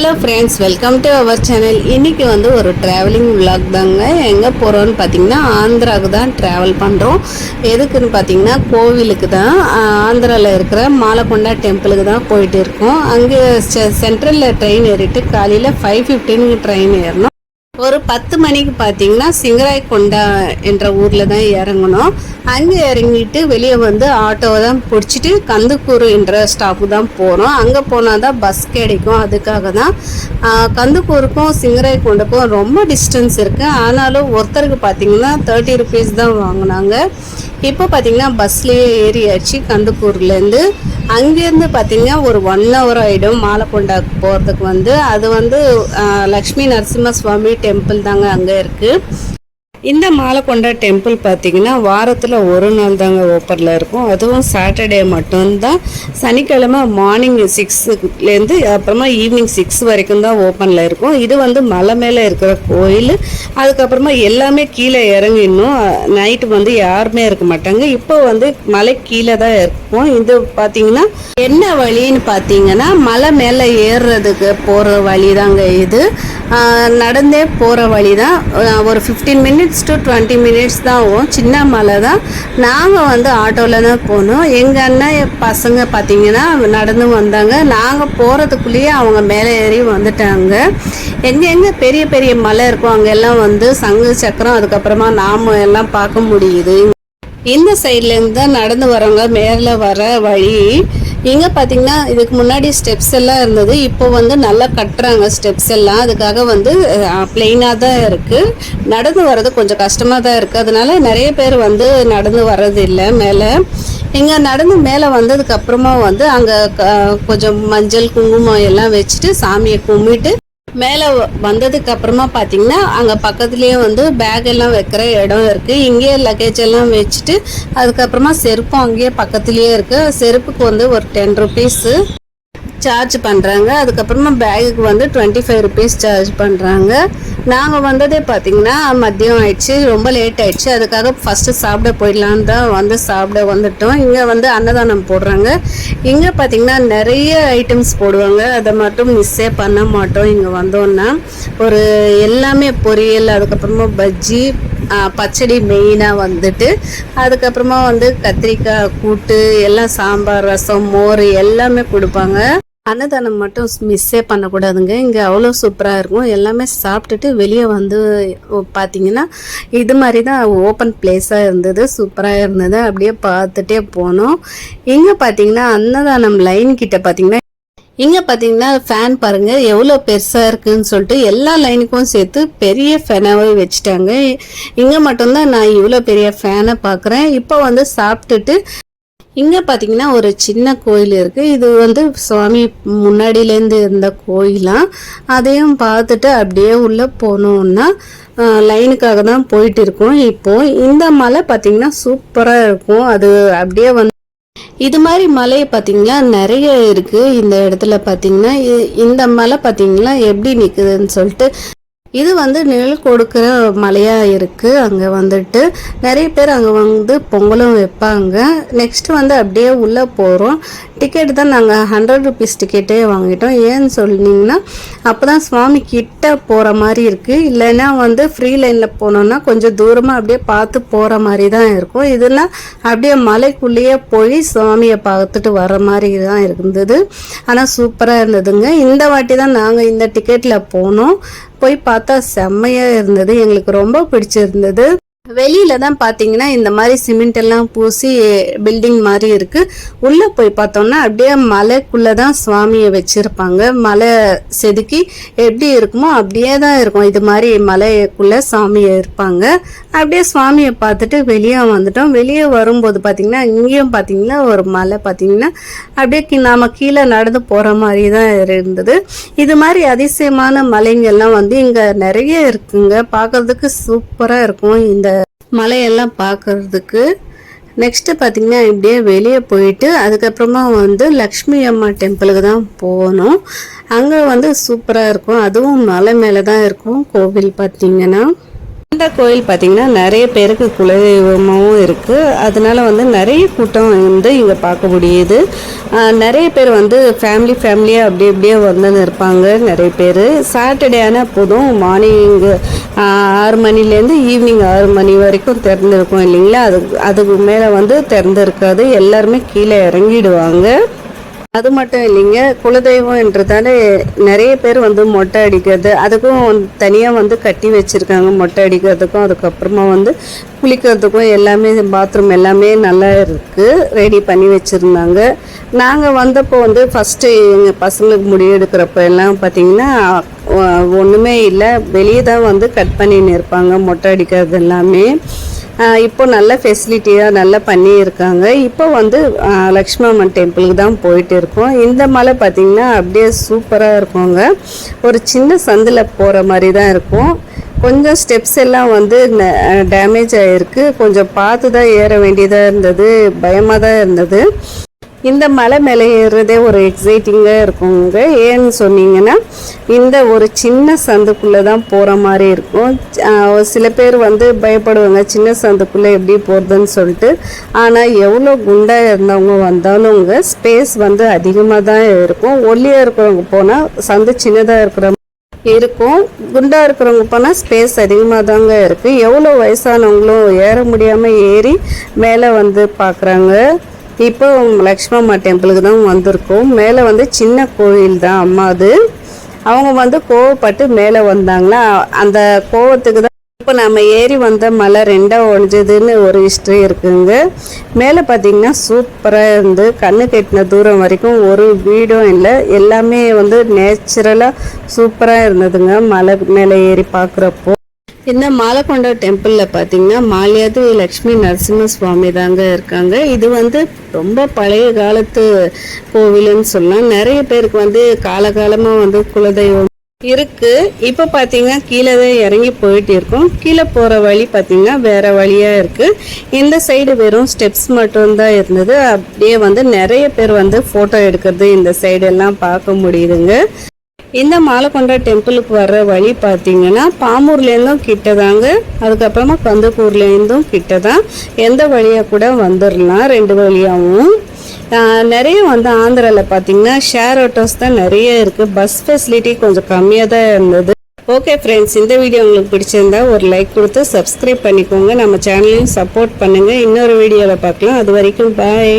Hello friends welcome to our channel இன்னைக்கு வந்து ஒரு ட்ராவலிங் vlog தாங்க. எங்கே போகிறோன்னு பார்த்தீங்கன்னா ஆந்திராவுக்கு தான் ட்ராவல் பண்ணுறோம் எதுக்குன்னு பார்த்தீங்கன்னா கோவிலுக்கு தான். ஆந்திராவில் இருக்கிற மாலக்கொண்டா டெம்பிளுக்கு தான் போயிட்டு இருக்கோம். அங்கே சென்ட்ரலில் ட்ரெயின் ஏறிட்டு காலையில் ஃபைவ் ஃபிஃப்டீனுக்கு ட்ரெயின் ஏறணும். ஒரு பத்து மணிக்கு பார்த்தீங்கன்னா சிங்கராய்கொண்டா என்ற ஊரில் தான் இறங்கணும். அங்கே இறங்கிட்டு வெளியே வந்து ஆட்டோவை தான் பிடிச்சிட்டு கந்துக்கூர் என்ற ஸ்டாப்பு தான் போகிறோம் அங்கே போனால் தான் பஸ் கிடைக்கும். அதுக்காக தான் கந்துக்கூருக்கும் சிங்கராய் கொண்டக்கும் ரொம்ப டிஸ்டன்ஸ் இருக்குது ஆனாலும் ஒருத்தருக்கு பார்த்தீங்கன்னா தேர்ட்டி ருபீஸ் தான் வாங்கினாங்க. இப்போ பார்த்தீங்கன்னா பஸ்லேயே ஏறியாச்சு கந்துக்கூர்லேருந்து அங்கேருந்து பார்த்தீங்கன்னா ஒரு ஒன் ஹவர் ஆகிடும் மாலக்கொண்டாக்கு போகிறதுக்கு வந்து. அது வந்து லக்ஷ்மி நரசிம்ம சுவாமி டெம்பிள் தாங்க அங்கே இருக்குது இந்த மாலக்கொண்டா டெம்பிள் பார்த்தீங்கன்னா வாரத்தில் ஒரு நாள் தாங்க ஓப்பனில் இருக்கும். அதுவும் சாட்டர்டே மட்டும்தான். சனிக்கிழமை மார்னிங் சிக்ஸுலேருந்து அப்புறமா ஈவினிங் சிக்ஸ் வரைக்கும் தான் ஓப்பனில் இருக்கும். இது வந்து மலை மேலே இருக்கிற கோயில். அதுக்கப்புறமா எல்லாமே கீழே இறங்கிடணும். நைட்டு வந்து யாருமே இருக்க மாட்டாங்க. இப்போ வந்து மலை கீழே தான் இருக்கும். இது பார்த்தீங்கன்னா என்ன வழின்னு பார்த்தீங்கன்னா மலை மேலே ஏறுறதுக்கு போகிற வழி தாங்க இது. நடந்தே போகிற வழி தான் ஒரு fifteen minutes to twenty minutes தான் ஆகும் சின்ன மலை தான். நாங்கள் வந்து ஆட்டோவில் தான் போனோம். எங்கள் அண்ணன் பசங்க பார்த்தீங்கன்னா நடந்து வந்தாங்க. நாங்கள் போகிறதுக்குள்ளேயே அவங்க மேலே ஏறி வந்துட்டாங்க. எங்கெங்கே பெரிய பெரிய மலை இருக்கும் அங்கெல்லாம் வந்து சங்கு சக்கரம் அதுக்கப்புறமா நாம எல்லாம் பார்க்க முடியுது. இந்த சைட்லேருந்து தான் நடந்து வரவங்க மேலே வர வழி. இங்கே பார்த்தீங்கன்னா இதுக்கு முன்னாடி ஸ்டெப்ஸ் எல்லாம் இருந்தது. இப்போ வந்து நல்லா கட்டுறாங்க ஸ்டெப்ஸ் எல்லாம். அதுக்காக வந்து பிளெயினாக தான் இருக்குது நடந்து வர்றது கொஞ்சம் கஷ்டமாக தான் இருக்குது அதனால நிறைய பேர் வந்து நடந்து வர்றது இல்லை மேலே. இங்கே நடந்து மேலே வந்ததுக்கப்புறமா வந்து அங்கே கொஞ்சம் மஞ்சள் குங்குமம் எல்லாம் வச்சுட்டு சாமியை கும்பிட்டு மேலே வந்ததுக்கு அப்புறமா பார்த்தீங்கன்னா அங்கே பக்கத்துலேயே வந்து பேக் எல்லாம் வைக்கிற இடம் இருக்குது இங்கேயே லக்கேஜ் எல்லாம் வச்சுட்டு அதுக்கப்புறமா செருப்பும் அங்கேயே பக்கத்துலேயே இருக்குது செருப்புக்கு வந்து ஒரு டென் ருபீஸு சார்ஜ் பண்ணுறாங்க அதுக்கப்புறமா பேகுக்கு வந்து டுவெண்ட்டி ஃபைவ் ருபீஸ் சார்ஜ் பண்ணுறாங்க நாங்கள் வந்ததே பார்த்தீங்கன்னா மதியம் ஆயிடுச்சு ரொம்ப லேட் ஆயிடுச்சு. அதுக்காக ஃபஸ்ட்டு சாப்பிட போயிடலான்னு தான் வந்து சாப்பிட வந்துட்டோம். இங்கே வந்து அன்னதானம் போடுறாங்க. இங்கே பார்த்தீங்கன்னா நிறைய ஐட்டம்ஸ் போடுவாங்க. அதை மட்டும் மிஸ்ஸே பண்ண மாட்டோம். இங்கே வந்தோன்னா ஒரு எல்லாமே பொரியல் அதுக்கப்புறமா பஜ்ஜி பச்சடி மெயினாக வந்துட்டு அதுக்கப்புறமா வந்து கத்திரிக்காய் கூட்டு எல்லாம் சாம்பார் ரசம் மோர் எல்லாமே கொடுப்பாங்க. அன்னதானம் மட்டும் மிஸ்ஸே பண்ணக்கூடாதுங்க. இங்கே அவ்வளோ சூப்பராக இருக்கும். எல்லாமே சாப்பிட்டுட்டு வெளியே வந்து பார்த்தீங்கன்னா இது மாதிரி தான் ஓப்பன் பிளேஸாக இருந்தது. சூப்பராக இருந்தது. அப்படியே பார்த்துட்டே போனோம். இங்கே பார்த்தீங்கன்னா அன்னதானம் லைன் கிட்ட பார்த்தீங்கன்னா இங்கே பார்த்தீங்கன்னா ஃபேன் பாருங்கள் எவ்வளோ பெருசாக இருக்குன்னு சொல்லிட்டு எல்லா லைனுக்கும் சேர்த்து பெரிய ஃபேனாகவே வச்சுட்டாங்க. இங்கே மட்டும்தான் நான் இவ்வளோ பெரிய ஃபேனை பார்க்குறேன் இப்போ வந்து சாப்பிட்டுட்டு இங்கே பார்த்தீங்கன்னா ஒரு சின்ன கோயில் இருக்குது இது வந்து சுவாமி முன்னாடியிலேருந்து இருந்த கோயிலாம் அதையும் பார்த்துட்டு அப்படியே உள்ளே போனோம்னா லைனுக்காக தான் போயிட்டு இருக்கோம். இப்போ இந்த மலை பார்த்தீங்கன்னா சூப்பராக இருக்கும். அது அப்படியே வந்து இது மாதிரி மலை பார்த்தீங்களா நிறைய இருக்குது இந்த இடத்துல பார்த்தீங்கன்னா இ- இந்த மலை பார்த்திங்கன்னா எப்படி நிற்குதுன்னு சொல்லிட்டு இது வந்து நிழல் கொடுக்குற மலையா இருக்கு. அங்கே வந்துட்டு நிறைய பேர் அங்கே வந்து பொங்கலும் வைப்பாங்க. நெக்ஸ்ட் வந்து அப்படியே உள்ளே போகிறோம் டிக்கெட் தான் நாங்கள் ஹண்ட்ரட் ருபீஸ் டிக்கெட்டே வாங்கிட்டோம். ஏன்னு சொன்னீங்கன்னா அப்போ தான் சுவாமி கிட்ட போகிற மாதிரி இருக்குது இல்லைன்னா வந்து ஃப்ரீ லைனில் போனோம்னா கொஞ்சம் தூரமாக அப்படியே பார்த்து போகிற மாதிரி தான் இருக்கும். இதெல்லாம் அப்படியே மலைக்குள்ளேயே போய் சுவாமியை பார்த்துட்டு வர மாதிரி தான் இருந்தது. ஆனால் சூப்பராக இருந்ததுங்க. இந்த வாட்டி தான் நாங்கள் இந்த டிக்கெட்டில் போனோம். போய் பார்த்தா செம்மையாக இருந்தது. எங்களுக்கு ரொம்ப பிடிச்சிருந்தது. வெளியில தான் பார்த்தீங்கன்னா இந்த மாதிரி சிமெண்ட் எல்லாம் பூசி பில்டிங் மாதிரி இருக்கு. உள்ள போய் பார்த்தோம்னா அப்படியே மலைக்குள்ள தான் சுவாமியை வச்சிருப்பாங்க. மலை செதுக்கி எப்படி இருக்குமோ அப்படியே தான் இருக்கும். இது மாதிரி மலைக்குள்ள சாமியை இருப்பாங்க. அப்படியே சுவாமியை பார்த்துட்டு வெளியே வந்துட்டோம். வெளியே வரும்போது பார்த்தீங்கன்னா இங்கேயும் பார்த்தீங்கன்னா ஒரு மலை பார்த்தீங்கன்னா அப்படியே நாம கீழே நடந்து போற மாதிரி தான் இருந்தது. இது மாதிரி அதிசயமான மலைங்கள்லாம் வந்து இங்க நிறைய இருக்குங்க. பார்க்கறதுக்கு சூப்பரா இருக்கும். இந்த மலையெல்லாம் பார்க்கறதுக்கு. நெக்ஸ்ட்டு பார்த்தீங்கன்னா இப்படியே வெளியே போயிட்டு அதுக்கப்புறமா வந்து லக்ஷ்மி அம்மா டெம்பிளுக்கு தான் போகணும். அங்கே வந்து சூப்பராக இருக்கும். அதுவும் மலை மேலே தான் இருக்கும் கோவில் பார்த்திங்கன்னா இந்த கோயில் பார்த்திங்கன்னா நிறைய பேருக்கு குலதெய்வமாகவும் இருக்குது அதனால வந்து நிறைய கூட்டம் வந்து இங்கே பார்க்க முடியுது. நிறைய பேர் வந்து ஃபேமிலி ஃபேமிலியாக அப்படி அப்படியே வந்து இருப்பாங்க நிறைய பேர். சாட்டர்டே ஆனால் போதும். மார்னிங் ஆறு மணிலேருந்து ஈவினிங் ஆறு மணி வரைக்கும் திறந்துருக்கும் இல்லைங்களா? அது அதுக்கு மேலே வந்து திறந்துருக்காது. எல்லாருமே கீழே இறங்கிடுவாங்க. அது மட்டும் இல்லைங்க குலதெய்வம்ன்றதால நிறைய பேர் வந்து மொட்டை அடிக்கிறது அதுக்கும் தனியாக வந்து கட்டி வச்சுருக்காங்க மொட்டை அடிக்கிறதுக்கும் அதுக்கப்புறமா வந்து குளிக்கிறதுக்கும் எல்லாமே பாத்ரூம் எல்லாமே நல்லா இருக்குது ரெடி பண்ணி வச்சுருந்தாங்க. நாங்கள் வந்தப்போ வந்து ஃபஸ்ட்டு எங்கள் பசங்களுக்கு முடி எடுக்கிறப்ப எல்லாம் பார்த்திங்கன்னா ஒன்றுமே இல்லை வெளியே தான் வந்து கட் பண்ணின்னு இருப்பாங்க மொட்டை அடிக்கிறது எல்லாமே. இப்போ நல்ல ஃபெசிலிட்டியாக நல்லா பண்ணியிருக்காங்க. இப்போ வந்து ஆஹ் லக்ஷ்மி அம்மன் டெம்பிளுக்கு தான் போயிட்டு இருக்கோம் இந்த மலை பார்த்திங்கன்னா அப்படியே சூப்பராக இருக்குங்க. ஒரு சின்ன சந்தில் போகிற மாதிரி தான் இருக்கும். கொஞ்சம் ஸ்டெப்ஸ் எல்லாம் வந்து டேமேஜ் ஆகிருக்கு கொஞ்சம் பார்த்து தான் ஏற வேண்டியதாக இருந்தது. பயமாக தான் இருந்தது. இந்த மலை மேலே ஏறுறதே ஒரு எக்ஸைட்டிங்காக இருக்குங்க. ஏன்னு சொன்னீங்கன்னா இந்த ஒரு சின்ன சந்துக்குள்ளே தான் போகிற மாதிரி இருக்கும். சில பேர் வந்து பயப்படுவாங்க சின்ன சந்துக்குள்ளே எப்படி போகிறதுன்னு சொல்லிட்டு. ஆனால் எவ்வளோ குண்டாக இருந்தவங்க வந்தாலும்ங்க ஸ்பேஸ் வந்து அதிகமாக தான் இருக்கும். ஒல்லியாக இருக்கிறவங்க போனால் சந்து சின்னதாக இருக்கிற இருக்கும். குண்டாக இருக்கிறவங்க போனால் ஸ்பேஸ் அதிகமாக தாங்க இருக்குது எவ்வளோ வயசானவங்களும் ஏற முடியாமல் ஏறி மேலே வந்து பார்க்குறாங்க. இப்போ லக்ஷ்மம்மா டெம்பிளுக்கு தான் வந்திருக்கோம். மேலே வந்து சின்ன கோயில் தான் அம்மா அது. அவங்க வந்து கோவப்பட்டு மேலே வந்தாங்களா? அந்த கோவத்துக்கு தான் இப்போ நம்ம ஏறி வந்த மலை ரெண்டாக ஒழிஞ்சதுன்னு ஒரு ஹிஸ்ட்ரி இருக்குங்க. மேலே பார்த்தீங்கன்னா சூப்பராக இருந்து கண்ணு கெட்டின தூரம் வரைக்கும் ஒரு வீடும் இல்லை. எல்லாமே வந்து நேச்சுரலாக சூப்பராக இருந்ததுங்க. மலை மேலே ஏறி பார்க்குறப்போ இந்த மாலக்கொண்ட டெம்பிளில் பார்த்தீங்கன்னா மாலியாதி லக்ஷ்மி நரசிம்ம சுவாமி தாங்க இருக்காங்க. இது வந்து ரொம்ப பழைய காலத்து கோவிலுன்னு சொல்லலாம். நிறைய பேருக்கு வந்து காலகாலமாக வந்து குலதெய்வம் இருக்கு. இப்போ பார்த்தீங்கன்னா கீழே தான் இறங்கி போயிட்டு இருக்கோம். கீழே போகிற வழி பார்த்தீங்கன்னா வேற வழியா இருக்கு. இந்த சைடு வெறும் ஸ்டெப்ஸ் மட்டும்தான் இருந்தது. அப்படியே வந்து நிறைய பேர் வந்து ஃபோட்டோ எடுக்கிறது இந்த சைடு எல்லாம் பார்க்க முடியுதுங்க. இந்த மாலக்கொண்டா டெம்பிளுக்கு வர்ற வழி பார்த்தீங்கன்னா பாமூர்லேருந்தும் கிட்ட தாங்க அதுக்கப்புறமா கந்தக்கூர்லேருந்தும் கிட்ட தான் எந்த வழியாக கூட வந்துடலாம் ரெண்டு வழியாகவும் நிறைய வந்து ஆந்திராவில் பார்த்தீங்கன்னா ஷேர் ஆட்டோஸ் தான் நிறைய இருக்குது பஸ் ஃபெசிலிட்டி கொஞ்சம் கம்மியாக தான் இருந்தது. ஓகே ஃப்ரெண்ட்ஸ் இந்த வீடியோ உங்களுக்கு பிடிச்சிருந்தா ஒரு லைக் கொடுத்து சப்ஸ்கிரைப் பண்ணிக்கோங்க. நம்ம சேனலையும் சப்போர்ட் பண்ணுங்கள் இன்னொரு வீடியோவில் பார்க்கலாம். அது வரைக்கும் பாய்